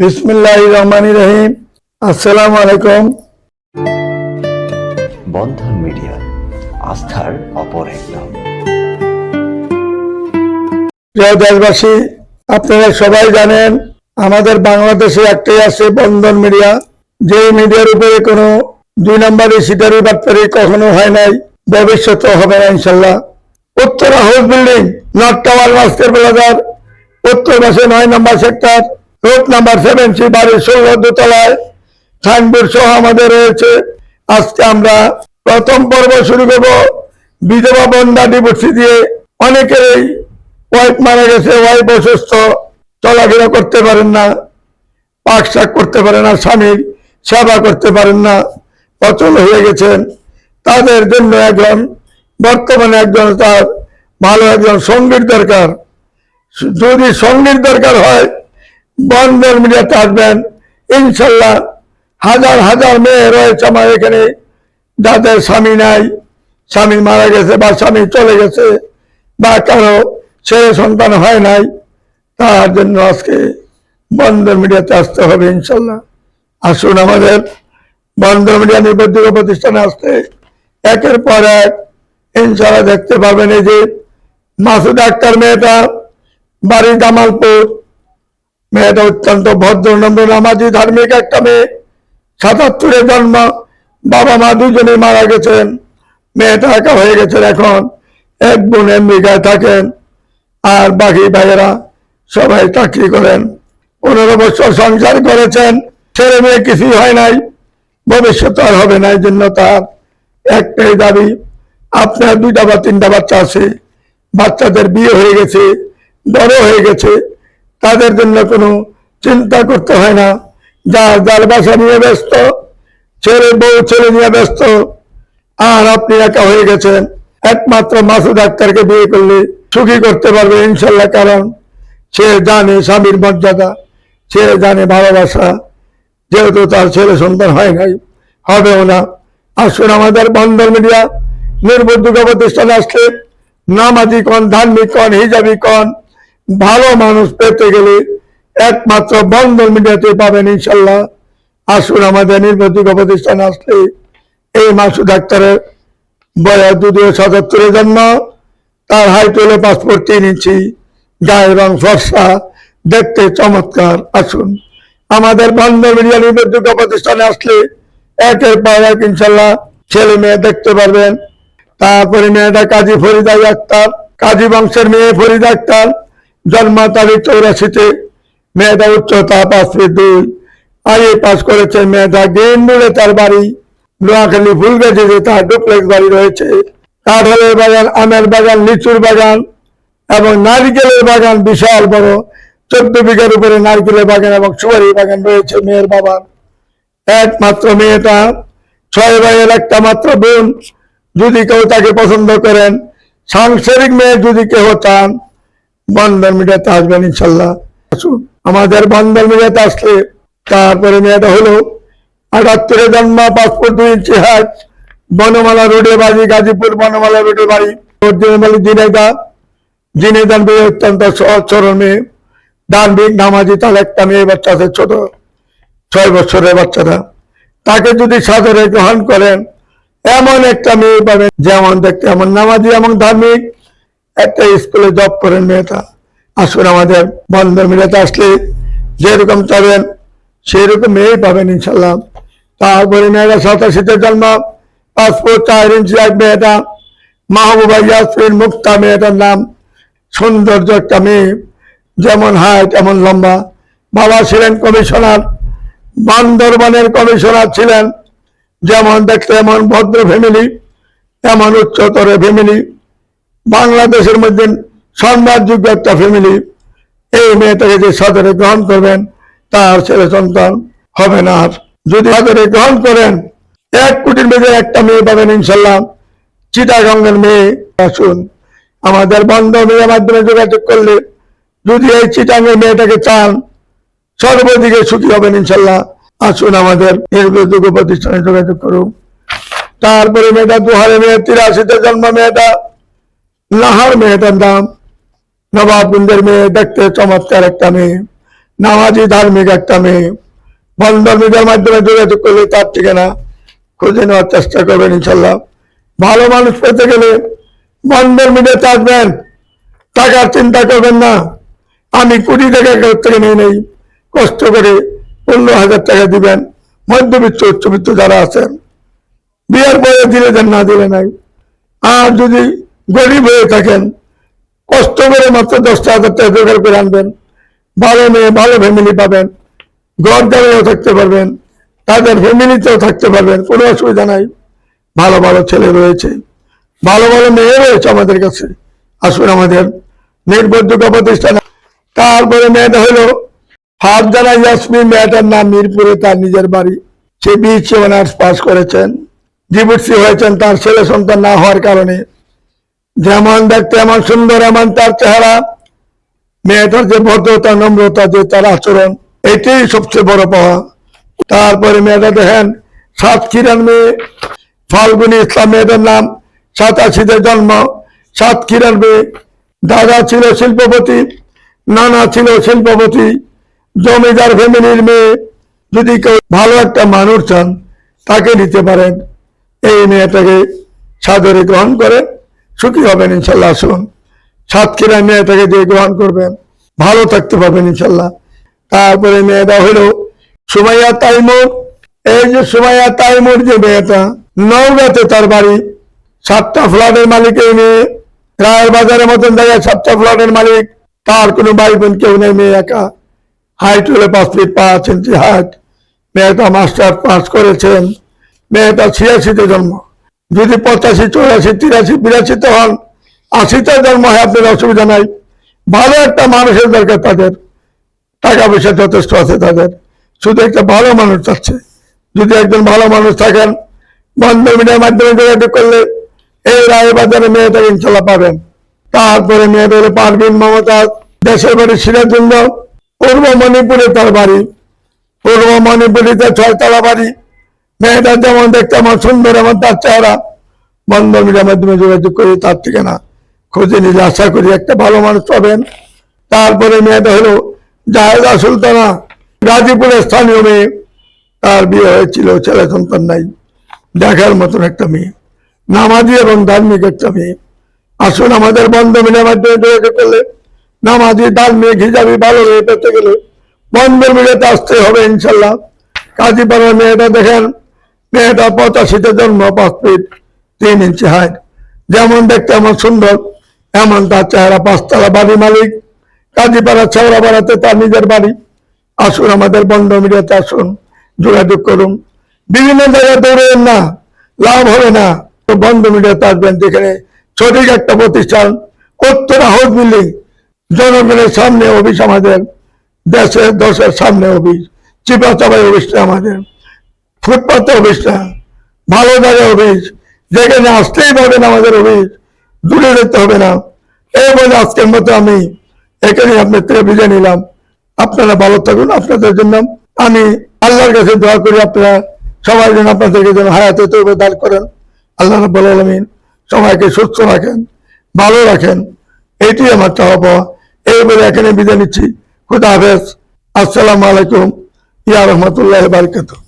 বিসমিল্লাহ রহমান রহিম। আসসালামু আলাইকুম। বন্ধন মিডিয়া আস্থার অপর এক নাম প্রিয় দেশবাসী আপনারা সবাই জানেন আমাদের বাংলাদেশে একটাই আছে বন্ধন মিডিয়া। যে মিডিয়ার উপরে কোনো দুই নম্বরে সিটারি বাটপারি কখনো হয় নাই ভবিষ্যতে হবে না ইনশাল্লাহ। Uttara house building north tower master Bazar উত্তর পাশে নয় number sector. Road number seven C বাড়ির ষোলো দোতলায় সাইনবোর্ড সহ আমাদের রয়েছে। আজকে আমরা প্রথম পর্ব শুরু করব। বিধবা বন্ধা ডিভোর্সি দিয়ে অনেকেরই ওয়াইফ মারা গেছে ওয়াইফ অসুস্থ, চলাফেরা করতে পারেন না, পাক শাক করতে পারেন না, স্বামীর সেবা করতে পারেন না, অচল হয়ে গেছেন। তাদের জন্য একজন, বর্তমানে একজন তার ভালো একজন সংগীত দরকার। যদি সংগীত দরকার হয় বন্ধন মিডিয়াতে আসবেন ইনশাল্লাহ হাজার হাজার মেয়ে রয়েছে আমার এখানে। যাদের স্বামী নাই, স্বামী মারা গেছে বা স্বামী চলে গেছে বা কারও ছেলে সন্তান হয় নাই, তার জন্য আজকে বন্ধন মিডিয়াতে আসতে হবে ইনশাল্লাহ। আসুন আমাদের বন্ধন মিডিয়া নিবন্ধিত প্রতিষ্ঠানে আসতে। একের পর এক ইনশাল্লাহ দেখতে পাবেন এই যে মাসুদ আক্তার মেয়েটা বাড়ি জামালপুর মেয়েটা অত্যন্ত ভদ্র, নম্র, নামাজি, ধার্মিক একটা মেয়ে। সাতাত্তরে জন্ম, বাবা মা দুজনেই মারা গেছেন। মেয়েটা একা হয়ে গেছেন এখন। এক বোন আমেরিকায় থাকেন। আর বাকি ভাইয়েরা সবাই চাকরি করেন। পনেরো বছর সংসার করেছেন। ছেলে মেয়ে কিছুই হয় নাই। ভবিষ্যৎ আর হবে না এই জন্য তার একটাই দাবি, আপনার দুইটা বা তিনটা বাচ্চা আছে। বাচ্চাদের বিয়ে হয়ে গেছে, বড় হয়ে গেছে। তাদের জন্য কোনো চিন্তা করতে হয় না। যার যার বাসা নিয়ে ব্যস্ত, ছেলে বউ, ছেলে নিয়ে ব্যস্ত, আর আপনি একা হয়ে গেছেন। একমাত্র মাসুদ ডাক্তারকে বিয়ে করলে সুখী করতে পারবে ইনশাল্লাহ, কারণ সে জানে স্বামীর মর্যাদা, সে জানে ভালোবাসা। যেহেতু তার ছেলে সন্তান হয় নাই, হবেও না। আসুন আমাদের বন্ধন মিডিয়া, নির্বুদ্ধ প্রতিষ্ঠানে আসলে নামাজি কন, ধার্মিক কন, হিজাবি কন ভালো মানুষ পেতে গেলে একমাত্র বন্ধন মিডিয়াতে পাবেন ইনশাল্লাহ। আসুন আমাদের নির্বাচিত প্রতিষ্ঠান আসলে এই মাসু ডাক্তারের বয়স দুদিও সাতাত্তরে জন্য, তার হাইট হলো পাসপোর্ট তিন ইঞ্চি, গায়ের রং ফর্সা, দেখতে চমৎকার। আসুন আমাদের বন্ধন মিডিয়া নির্ভরযোগ্য প্রতিষ্ঠানে আসলে একের পর এক ইনশাল্লাহ ছেলে মেয়ে দেখতে পারবেন। তারপরে মেয়েটা কাজী ফরিদা আক্তার, কাজী বংশের মেয়ে ফরিদা আক্তার জন্ম তারিখ চৌরাশিতে মেয়েটা উচ্চতা পাঁচ ফিট দুই। আগে পাস করেছে গেম মোড়ে তার বাড়ি। নোয়াখালী ফুলগাছিতে তার ডুপ্লেক্স বাড়ি রয়েছে। কাঁঠালের বাগান, আমের বাগান, লিচুর বাগান এবং নারকেলের বাগান বিশাল বড়। চোদ্দ বিঘার উপরে নারকেলের বাগান এবং সুপারি বাগান রয়েছে মেয়ের বাবার। একমাত্র মেয়েটা, ছয় ভাইয়ের একটা মাত্র বোন। যদি কেউ তাকে পছন্দ করেন, সাংসারিক মেয়ে যদি কেউ চান বন্ধন মিডিয়াতে আসবেন ইনশাল্লাহ। আসুন, আমাদের বন্ধন মিডিয়াতে আসলে তারপরে মেয়েটা হলো আটাত্তরে জন্ম পাসপোর্ট দুই ইঞ্চি হাট বনমালা রোডে বাড়ি, গাজীপুর বনমালা রোডে বাড়ি বাড়ি জিনেদা জিনেদান মেয়ে অত্যন্ত সহজ সরল মেয়ে ডানবিক নামাজি তার একটা মেয়ে বাচ্চা আছে ছোট, ছয় বছরের বাচ্চাটা। তাকে যদি সাদরে গ্রহণ করেন, এমন একটা মেয়ে পাবেন যেমন দেখতে এমন নামাজি এমন ধার্মিক। একটা স্কুলে জব করেন মেয়েটা। আসুন আমাদের বন্ধন মিলাতে আসলে যেরকম চাবেন সেই রকম মেয়েই পাবেন ইনশাল্লাহ। তারপরে মেয়েরা সাতাশিতে জন্ম, পাসপোর্ট চার ইঞ্চি এক মেয়েটা, মাহবুবা ইয়াসমিন মুক্তা মেয়েটার নাম, সৌন্দর্য একটা মেয়ে, যেমন হাইট এমন লম্বা। বাবা ছিলেন কমিশনার, বান্দরবানের কমিশনার ছিলেন, যেমন দেখতে এমন ভদ্র ফ্যামিলি এমন উচ্চতর ফ্যামিলি বাংলাদেশের মধ্যে সম্রাটযোগ্য একটা ফ্যামিলি এই মেয়েটাকে যে সদরে গ্রহণ করবেন, তার ছেলে সন্তান হবে না। যদি সদরে গ্রহণ করেন, এক কোটির মধ্যে একটা মেয়ে পাবেন ইনশাল্লাহ চিটাগঙ্গের মেয়ে, আসুন। আমাদের বন্ধ মেয়ের মাধ্যমে যোগাযোগ করলে যদি এই চিটাঙ্গের মেয়েটাকে চান, সর্বদিকে সুখী হবেন ইনশাল্লাহ আসুন আমাদের নির্ভরযোগ্য প্রতিষ্ঠানে যোগাযোগ করুন। তারপরে মেয়েটা দু হাজার মেয়ে, তিরাশিতে জন্ম মেয়েটা। নাহার মেয়েটার নাম নবাবগঞ্জের মেয়ে দেখতে চমৎকার একটা মেয়ে, নামাজি ধার্মিক একটা মেয়ে। বন্ধন মিডিয়ার মাধ্যমে যোগাযোগ করলে তার ঠিকানা খুঁজে নেওয়ার চেষ্টা করবেন ইনশাল্লাহ। ভালো মানুষ পেতে গেলে বন্ধন মিডিয়াতে আসবেন টাকার চিন্তা করবেন না। আমি কুড়ি টাকা থেকে নিয়ে নেই, কষ্ট করে পনেরো হাজার টাকা দিবেন। মধ্যবিত্ত, উচ্চবিত্ত যারা আছেন, বিয়ের পরে দিলে দেন, না দিলে নাই। আর যদি গরিব হয়ে থাকেন। কষ্ট করে মাত্র দশটা হাজার টাকা জোগাড় করে আনবেন। ভালো মেয়ে, ভালো ফ্যামিলি পাবেন। ঘর জায়গায়ও থাকতে পারবেন। তাদের ফ্যামিলিতেও থাকতে পারবেন। কোনো অসুবিধা নাই। ভালো ভালো ছেলে রয়েছে। ভালো ভালো মেয়ে রয়েছে আমাদের কাছে। আসুন আমাদের নির্ভরযোগ্য প্রতিষ্ঠান। তারপরে মেয়েটা হলো ফারজানা ইয়াসমিন মেয়েটার নাম মিরপুরে তার নিজের বাড়ি। সে বিএসসি অনার্স পাস করেছেন। ডিভোর্সি হয়েছেন। তার ছেলে সন্তান না হওয়ার কারণে যেমন দেখতে এমন সুন্দর, এমন তার চেহারা, মেয়েটার যে ভদ্রতা, নম্রতা, যে তার আচরণ, এটাই সবচেয়ে বড় পাওয়া। তারপরে মেয়েটা দেখেন সাতক্ষীরার মেয়ে, ফাল্গুনি ইসলাম মেয়েটার নাম, সাতাশিতে জন্ম সাতক্ষীরার মেয়ে, দাদা ছিল শিল্পপতি, নানা ছিল শিল্পপতি, জমিদার ফ্যামিলির মেয়ে, যদি কেউ ভালো একটা মানুষ চান, তাকে নিতে পারেন। এই মেয়েটাকে সাদরে গ্রহণ করে সুখী হবেন ইনশাল্লাহ, আসুন। সাতক্ষীরা মেয়েটাকে দিয়ে গ্রহণ করবেন। ভালো থাকতে পারবেন ইনশাল্লাহ। তারপরে মেয়েটা হলো সুমাইয়া তাইমুর। এই যে সুমাইয়া তাইমুর যে মেয়েটা, নওগাঁতে তার বাড়ি। সাতটা ফ্ল্যাটের মালিক এই মেয়ে। রায়ের বাজারের মতন জায়গায় সাতটা ফ্ল্যাটের মালিক। তার কোনো বাড়ি বোন কেউ নেই, মেয়ে একা। হাইট হলে পাঁচ ফিট পাঁচ ইঞ্চি হাইট। মেয়েটা মাস্টার পাস করেছেন। মেয়েটা ছিয়াশিতে জন্ম। যদি পঁচাশি, চৌরাশি, তিরাশি বিরাশিতে হন, আশিতে জন্ম হয় আপনার অসুবিধা নাই। ভালো একটা মানুষের দরকার তাদের। টাকা পয়সা যথেষ্ট আছে তাদের। শুধু একটা ভালো মানুষ চাচ্ছে। যদি একজন ভালো মানুষ থাকেন, বন্ধ মিডিয়ার মাধ্যমে যোগাযোগ করলে এই রায় বাজারে মেয়েটাকে ইনশাল্লাহ পাবেন। তারপরে মেয়েটা হলো পারভিন মমতাজ দেশের বাড়ি সিরাজুল্ল পূর্ব মণিপুরে তার বাড়ি। পূর্ব মণিপুরিতে ছয়তলা বাড়ি মেয়েটা যেমন দেখতে আমার সুন্দর, আমার তার চেহারা। বন্ধ মিডিয়ার মাধ্যমে যোগাযোগ করি, তার থেকে না। খুঁজে নিলে আশা করি একটা ভালো মানুষ পাবেন। তারপরে মেয়েটা হলো জাহেদা সুলতানা, গাজীপুরের স্থানীয় মেয়ে। তার বিয়ে হয়েছিল, ছেলে সন্তান নাই। দেখার মতন একটা মেয়ে। নামাজি এবং ধার্মিক একটা মেয়ে। আসুন আমাদের বন্ধ মিডিয়ার মাধ্যমে যোগাযোগ করলে নামাজি, ধার্মিক হিসাবে ভালো মেয়ে পেতে গেলে বন্ধ মিডিয়াতে আসতে হবে ইনশাল্লাহ। কাজীপাড়ার মেয়েটা দেখেন মেয়েটা পঁচাশিতে জন্ম, পাঁচ ফিট তিন ইঞ্চি হাইট যেমন দেখতে আমার সুন্দর, এমন তার চেহারা পাঁচতলা বাড়ি মালিক। কাজীপাড়া ছেওড়া বাড়াতে তার নিজের বাড়ি। আসুন আমাদের বন্ধ মিডিয়াতে আসুন, যোগাযোগ করুন। বিভিন্ন জায়গায় দৌড়েন না, লাভ হবে না। তো বন্ধ মিডিয়াতে আসবেন যেখানে সঠিক একটা প্রতিষ্ঠান, উত্তরা হাউস বিল্ডিং জনগণের সামনে অফিস আমাদের দেশের দশের সামনে অফিস চিপা চাপাই অফিসটা আমাদের। ফুটপাতে অফিসটা ভালো জায়গায় অফিস, যেখানে আসতেই পারবেন আমাদের অফিস, দূরে যেতে হবে না। এই বলে আজকের মতো আমি এখানে আপনার থেকে বিদায় নিলাম। আপনারা ভালো থাকুন, আপনাদের জন্য আমি আল্লাহর কাছে দোয়া করি, আপনারা সবাই যেন আপনাদেরকে যেন হায়াতে তৈরি দান করেন। আল্লাহ রাব্বুল আলামিন সবাইকে সুস্থ রাখেন, ভালো রাখেন। এটি আমার চাওয়া এই বলে এখানে বিদায় নিচ্ছি। খুদা হাফেজ। আসসালামু আলাইকুম। ইয়া রহমতুল্লাহ বারকাতুহ।